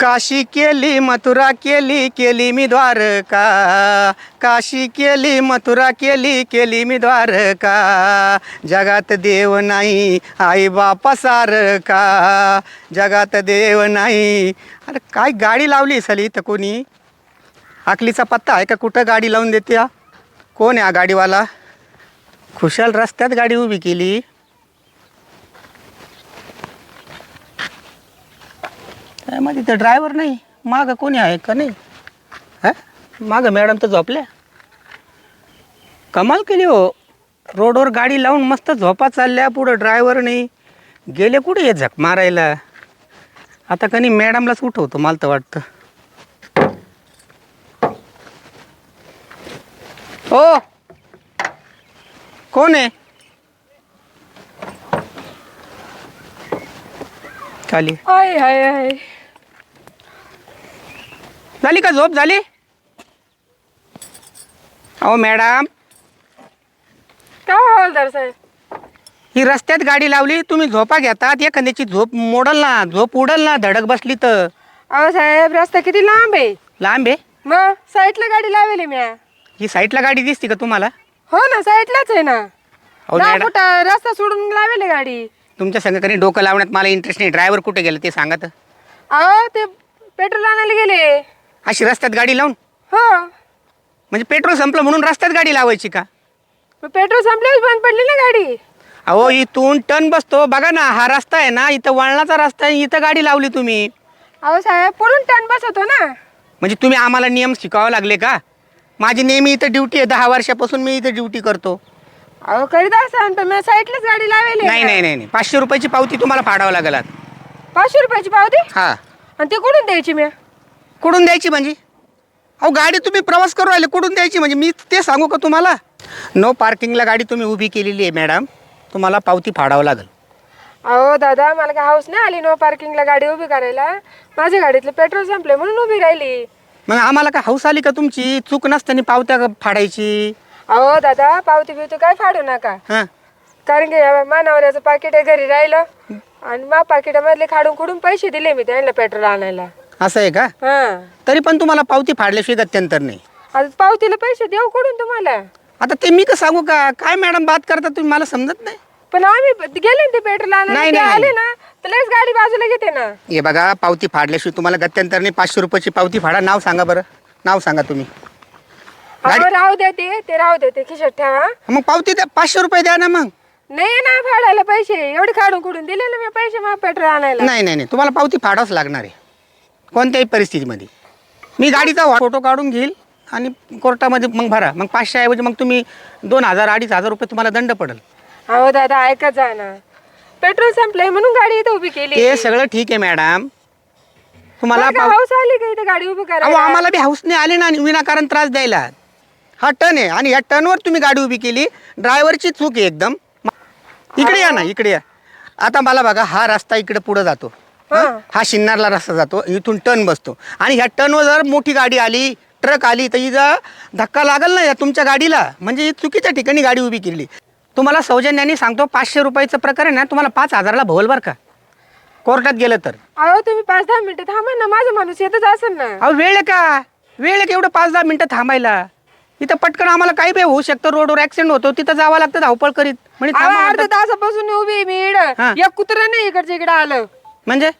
काशी केली मथुरा केली केली मी द्वारका. काशी केली मथुरा केली केली मी द्वारका. जगात देव नाही आई बापा सारका जगात देव नाही. अरे काय गाडी लावली सली तर कोणी? आकलीचा पत्ता आहे का? कुठं गाडी लावून देते हा? कोण आहे हा गाडीवाला? खुशाल रस्त्यात गाडी उभी केली. काय माहिती ते ड्रायव्हर नाही. मागं कोणी आहे का नाही? हा मागं मॅडम तर झोपल्या. कमाल केली हो. रोडवर गाडी लावून मस्त झोपा चालल्या पुढं ड्रायव्हर नाही. गेले कुठे हे झक मारायला? आता कनी मॅडमलाच उठवतो मला तर वाटतं. हो. कोण आहे? खाली. आय हाय हाय. झाली का झोप? झाली? अहो मॅडम. काय हवालदार साहेब? ही रस्त्यात गाडी लावली तुम्ही झोपा घेतात एखाद्याची झोप मोडल ना झोप उडल ना धडक बसली तर. अहो साहेब रस्ता किती लांब आहे. लांब आहे? मग साईडला गाडी लावेली मी ही साईडला गाडी दिसते का तुम्हाला? हो ना साईडलाच आहे ना. अहो दहा मॅडम. फुट रस्ता सोडून लावेली गाडी. तुमच्या संघ डोकं लावण्यात मला इंटरेस्ट नाही. ड्रायव्हर कुठे गेलं ते सांगा तर. अहो ते पेट्रोल आणायला गेले. अशी रस्त्यात गाडी लावून? हो. म्हणजे पेट्रोल संपलं म्हणून रस्त्यात गाडी लावायची का? मग पेट्रोल संपल्यावर बंद पडली ना गाडी. अहो इथून टन बसतो. बघा ना हा रस्ता आहे ना इथं वळणाचा रस्ता आहे इथं गाडी लावली तुम्ही. अहो साहेब पुढून टन बसवतो ना. म्हणजे तुम्ही आम्हाला नियम शिकावे लागले का? माझी नेहमी इथं ड्युटी आहे दहा वर्षापासून मी इथं ड्युटी करतो. अहो करीत असाल पण मी साईडलाच गाडी लावेली नाही नाही नाही नाही. पाचशे रुपयाची पावती तुम्हाला फाडावं लागेल आता. पाचशे रुपयाची पावती? हा. आणि ते कुठून द्यायची मी? कुठून द्यायची म्हणजे? अहो गाडी तुम्ही प्रवास करू राहिले कुठून द्यायची म्हणजे? मी ते सांगू का तुम्हाला? नो पार्किंगला गाडी तुम्ही उभी केलेली आहे मॅडम तुम्हाला पावती फाडावं लागेल. अहो दादा मला काय हाऊस नाही आली नो पार्किंगला गाडी उभी करायला. माझ्या गाडीतलं पेट्रोल संपले म्हणून उभी राहिली. मग आम्हाला काय हौस आली का तुमची? चूक नसताना पावत्या फाडायची. अहो दादा पावती बिवती काय फाडू नका. हां. कारण की या मानावऱ्याचं पाकिट आहे घरी राहिलं. आणि मा पाकिटामधले खाडून खुडून पैसे दिले मी त्यांना पेट्रोल आणायला. असं आहे का? हा. तरी पण तुम्हाला पावती फाडल्याशिवाय गत्यंतर नाही. आता पावतीला पैसे देऊ कुठून तुम्हाला? आता ते मी का सांगू का? काय मॅडम बात करता तुम्ही? मला समजत नाही. पण आम्ही ब- गेले ना ते पेट्रोल नाही, नाही, आले ना तर लगेच गाडी बाजूला घेते ना. हे बघा पावती फाडल्याशिवाय तुम्हाला गत्यंतर नाही. पाचशे रुपयाची पावती फाडा. नाव सांगा बरं. नाव सांगा तुम्ही. अहो राहू द्या ते. ते राहू द्या ते खिशात ठेवा. मग पावती द्या. पाचशे रुपये द्या ना मग. नाही ना फाडायला पैसे. एवढे काढून कुठून दिले ना मी पैसे मग पेट्रोल आणायला. नाही नाही नाही. तुम्हाला पावती फाडावंच लागणार आहे. कोणत्याही परिस्थितीमध्ये. मी गाडीचा फोटो काढून घेईल आणि कोर्टामध्ये मग भरा. मग पाचशे ऐवजी मग तुम्ही दोन हजार अडीच हजार रुपये तुम्हाला दंड पडेल. अहो दादा ऐका जा ना. पेट्रोल संपलंय म्हणून गाडी इथं उभी केली. ते सगळं ठीक आहे मॅडम. तुम्हाला पाव- हाऊस आली का इथं गाडी उभी अहो करायला आम्हाला बी हाऊसने आले ना आणि विनाकारण त्रास द्यायला. हा टन आहे आणि या टनवर तुम्ही गाडी उभी केली. ड्रायव्हरची चूक आहे एकदम. इकडे या ना इकडे या. आता मला बघा हा रस्ता इकडे पुढे जातो. हा? शिन्नारला रस्ता जातो इथून टन बसतो. आणि ह्या टनवर जर मोठी गाडी आली ट्रक आली तर हिचा धक्का लागल ना या तुमच्या गाडीला. म्हणजे ही चुकीच्या ठिकाणी गाडी उभी केली. तुम्हाला सौजन्याने सांगतो पाचशे रुपयाचं प्रकरण आहे ना तुम्हाला पाच हजारला भवल बरं का. कोर्टात गेलं तर. अहो तुम्ही पाच दहा मिनिटं थांबा ना माझा माणूस येतच असेल ना. अहो वेळ आहे का? वेळ आहे का एवढं पाच दहा मिनिटं थांबायला? इथं पटकन आम्हाला काही बी होऊ शकतं रोडवर ऍक्सिडेंट होतो तिथं जावं लागतं धावपळ करीत. म्हणजे अहो, थांबा म्हणतात. तासापासून उभी आहे मी हा. इड एक कुत्र नाही इकडच्या इकडे आलं. म्हणजे?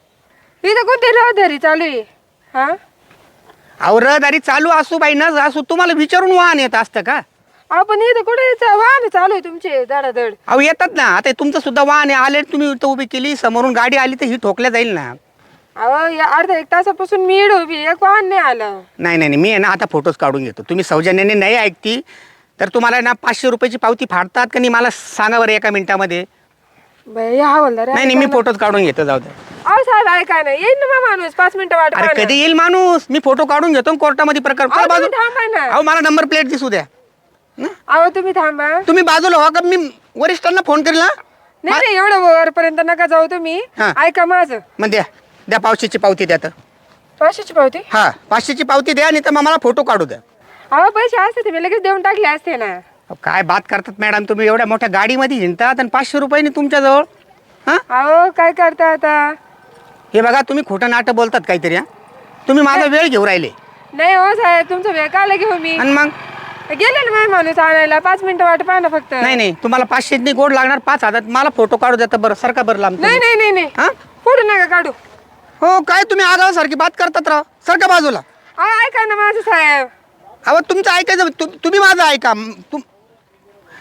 इथं कोणती रहदारी चालू आहे? हा? अहो रहदारी चालू असू बाई न असू तुम्हाला विचारून वाहन येत असतं का? अहो पण इथं कुठे चा- वाहन चालू आहे तुमचे धडाधड. अहो येतात ना. आता तुमचं सुद्धा वाहन आहे. आले तुम्ही इथं उभी केली समोरून गाडी आली तर ही ठोकल्या जाईल ना. अहो या अर्धा एक तासापासून मी इड उभी एक वाहन नाही आलं. नाही नाही नाही, मी आहे ना आता फोटोज काढून घेतो. तुम्ही सौजन्याने नाही ऐकती. तर तुम्हाला ना पाचशे रुपयाची पावती फाडतात का नाही? मला सांगा बरं एका मिनिटामध्ये. बाई हा नाही नाही. मी फोटोज काढून घेतो. जाऊ द्या साहेब ऐका ना येईल ना माणूस. पाच मिनिटं वाट अरे. कधी येईल माणूस? मी फोटो काढून घेतो आणि कोर्टामध्ये प्रकार बाजू तुम्ही थांबा ना. अहो मला नंबर प्लेट दिसू द्या? अहो तुम्ही थांबा. तुम्ही बाजूला व्हा का? मी वरिष्ठांना फोन करेल ना नाही नाही एवढं वरपर्यंत नका जाऊ तुम्ही. हा. ऐका माझं. मग द्या. द्या पाचशेची पावती द्या तर. पाचशेची पावती? हा पाचशेची पावती द्या आणि तर मग मला फोटो काढू द्या. अहो पैसे असते ते मी लगेच देऊन टाकले असते ना. अहो, काय बात करतात मॅडम तुम्ही? एवढ्या मोठ्या गाडीमध्ये हिंडतात आणि पाचशे रुपयाने तुमच्याजवळ हां? अहो काय करता आता? हे बघा तुम्ही खोटं नाटं बोलतात काहीतरी हां. तुम्ही माझा वेळ घेऊ राहिले. नाही हो साहेब तुमचा वेळ काला घेऊ मी? आणि मग? गेले ना माझ्या माणूस आणायला पाच मिनिटं वाट पाहा ना फक्त. नाही नाही तुम्हाला पाचशे नाही गोड लागणार पाच हजार. मला फोटो काढू देता बरं सरका बरं लांब नाही नाही नाही नाही. हा? पुढे नका काढू. हो काय तुम्ही आगावासारखी बात करतात राव? सरका बाजूला. अहो ऐका ना माझं साहेब. अहो तुमचं ऐकायचं तु- तुम्ही माझं ऐका. म- तुम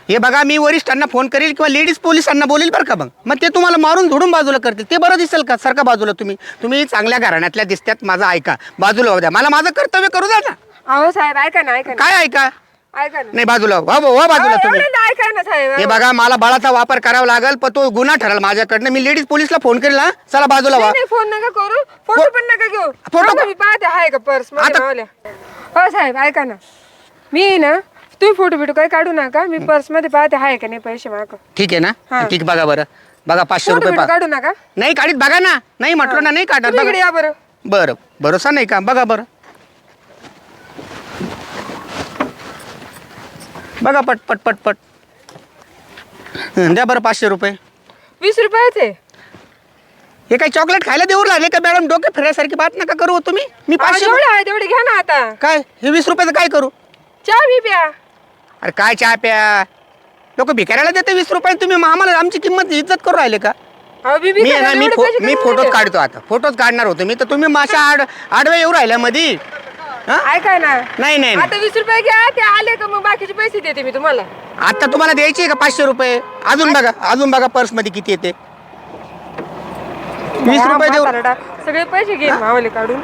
हे बघा मी वरिष्ठांना फोन करेल किंवा लेडीज पोलिसांना बोलेल बरं का मग? मग ते तुम्हाला मारून धुडून बाजूला करतील. ते बरं दिसेल का सारखा बाजूला तुम्ही? तुम्ही चांगल्या घराण्यातल्या दिसत्यात माझं ऐका. बाजूला होऊ द्या. मला माझं कर्तव्य करू द्या ना. अहो साहेब ऐका ना ऐका ना. काय ऐका? ऐका ना. नाही बाजूला व्हा. व्हा व्हा बाजूला अहो, तुम्ही. एवढं ना ऐका ना साहेब. हे बघा मला बळाचा वापर करावा लागेल पण तो गुन्हा ठरेल माझ्याकडनं. मी लेडीज पोलिसला फोन करेल ना चला बाजूला नाही नाही, फोन नका करू. फोटो पण नका घेऊ. फोटो थांबा, मी पाहते. आहे का पर्स आता- हो साहेब ऐका ना. मी ना तुम्ही फोटो बिटो काही काढू नका. मी पर्समध्ये पाहते आहे का नाही पैसे माग. ठीक आहे ना. ठीक बघा बरं. बघा पाचशे फोटो रुपये बिटो पा काढू नका. नाही काढीत बघा ना. नाही म्हटलं ना नाही काढणार तुम्ही इकडे बघा या बरं. बरं भरोसा नाही का? बघा बरं. बघा पट पट पट पट. हं, द्या बरं पाचशे रुपये. वीस रुपयाचे? हे काही चॉकलेट खायला देऊ लागले का मॅडम? डोके फिरायसारखी बात नका करू हो तुम्ही. मी पाचशे जेवढे आहे तेवढे घ्या ना आता. काय? हे वीस रुपयाचं काय करू? चहा बी प्या. अरे काय चहा प्या? लोक भिकाऱ्याला देते वीस रुपये तुम्ही मग आम्हाला आमची किंमत इज्जत करू राहिले का? अहो मी आहे ना मी एवढे फो- पैसे मी फोटोच? काढतो आता. फोटोच काढणार होतो मी. तर तुम्ही माशा आड आडवे येऊ राहिल्या मधी. हा? ऐका ना. नाही नाही नाही. आता वीस रुपये घ्या ते आले का मग बाकीचे पैसे देते मी तुम्हाला. आता तुम्हाला द्यायचे आहे का पाचशे रुपये? अजून बघा अजून बघा पर्समध्ये किती येते. वीस हा, रुपये देऊ. म्हातारडा. सगळे पैसे घेईन मावले काढून.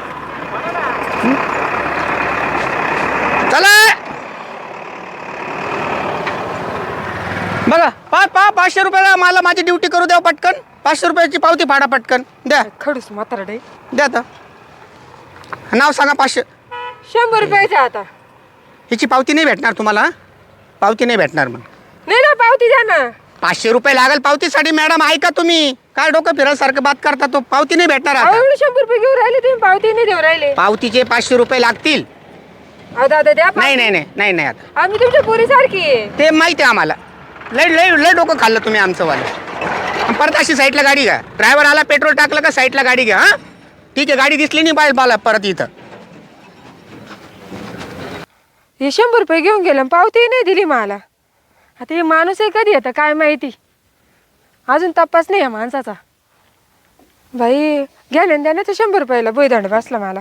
चला! बघा पा पा पाचशे रुपयाला मला माझी ड्युटी करू द्या पटकन. पाचशे रुपयाची पावती फाडा पटकन. द्या. खडूस म्हातारडे द्या आता. नाव सांगा पाचशे. शंभर रुपयाचे आता. ह्याची पावती नाही भेटणार तुम्हाला पावती नाही भेटणार मग. नाही ना पावती द्या ना. पाचशे रुपये लागेल पावतीसाठी मॅडम ऐका तुम्ही. काय डोकं फिरायसारखं बात करता तो? पावती नाही भेटणार अहो आता एवढे शंभर रुपये घेऊन राहिले तुम्ही पावती नाही देऊ राहिले. पावतीचे पाचशे रुपये लागतील. अहो दादा द्या नाही नाही नाही नाही नाही आता. आम्ही तुमच्या पोरी सारखी ते माहिती आहे आम्हाला. लय लय लय डोकं खाल्लं तुम्ही आमचं वालं परत अशी साईडला गाडी घ्या. ड्रायव्हर आला पेट्रोल टाकलं का साईडला गाडी घ्या हां? ठीक आहे गाडी दिसली नाही बाय बाला परत इथं. हे शंभर रुपये घेऊन गेलं पावती नाही दिली मला. आता हे माणूस आहे कधी येतं काय माहिती? अजून तपास नाही या माणसाचा. बाई गेल्या त्याने तर शंभर रुपयाला बैदंड बसला मला.